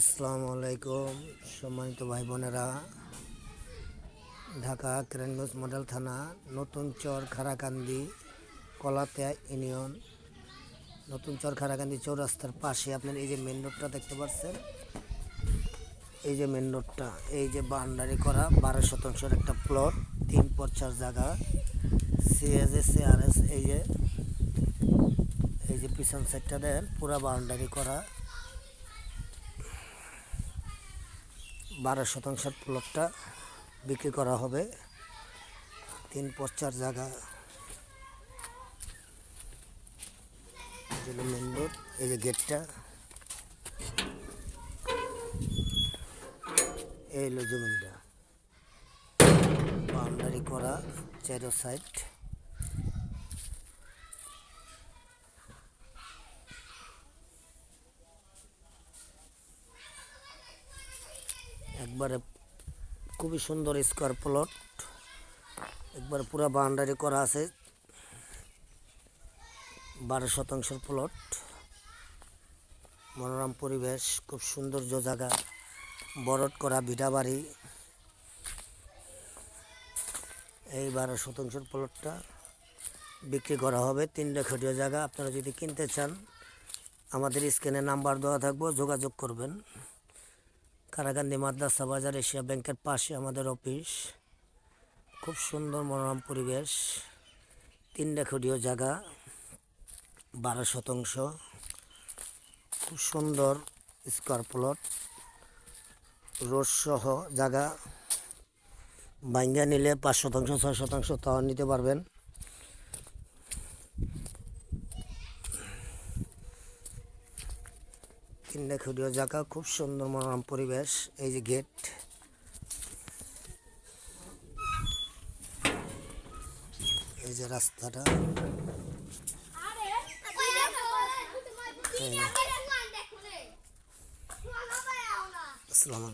আসসালামু আলাইকুম সম্মানিত ভাই বোনেরা ঢাকা কেরানীগঞ্জ মডেল থানা, নতুন চর খারাকান্দি কলাতেয়া ইউনিয়ন। নতুন চর খারাকান্দি চৌরাস্তার পাশে আপনার এই যে মেন রোডটা দেখতে পাচ্ছেন, এই যে মেন রোডটা এই যে বাউন্ডারি করা বারো শতাংশের একটা প্লট তিন পর্চার জায়গা সিএস সিআরএস এই যে এই যে পিছন সাইডটা দেন, পুরা বাউন্ডারি করা। বারো শতাংশের প্লটটা বিক্রি করা হবে। তিন পশ্চার জায়গা। মেন রোড এই যে গেটটা এই হলো জমিনটা। বাউন্ডারি করা, চারো সাইড একবারে খুবই সুন্দর স্কোয়ার প্লট। একবারে পুরো বাউন্ডারি করা আছে। বারো শতাংশের প্লট। মনোরম পরিবেশ, খুব সৌন্দর্য জায়গা। বরট করা ভিটা বাড়ি। এই বারো শতাংশের প্লটটা বিক্রি করা হবে। তিনটা খটিয়া জায়গা। আপনারা যদি কিনতে চান, আমাদের স্ক্রিনে নাম্বার দেওয়া থাকব, যোগাযোগ করবেন। কারাকান্দি মাদ্রাসা বাজার এশিয়া ব্যাংকের পাশে আমাদের অফিস। খুব সুন্দর মনোরম পরিবেশ। তিনটা খুঁটিও জায়গা, বারো শতাংশ। খুব সুন্দর স্কোয়ার প্লট। রোড সহ জায়গা। বাইঙ্গা নিলে পাঁচ শতাংশ, ছয় শতাংশ তাও নিতে পারবেন। তিনটা খুঁটিও জায়গা খুব সুন্দর মনোরম পরিবেশ এই যে গেট এই যে রাস্তাটা আসসালামু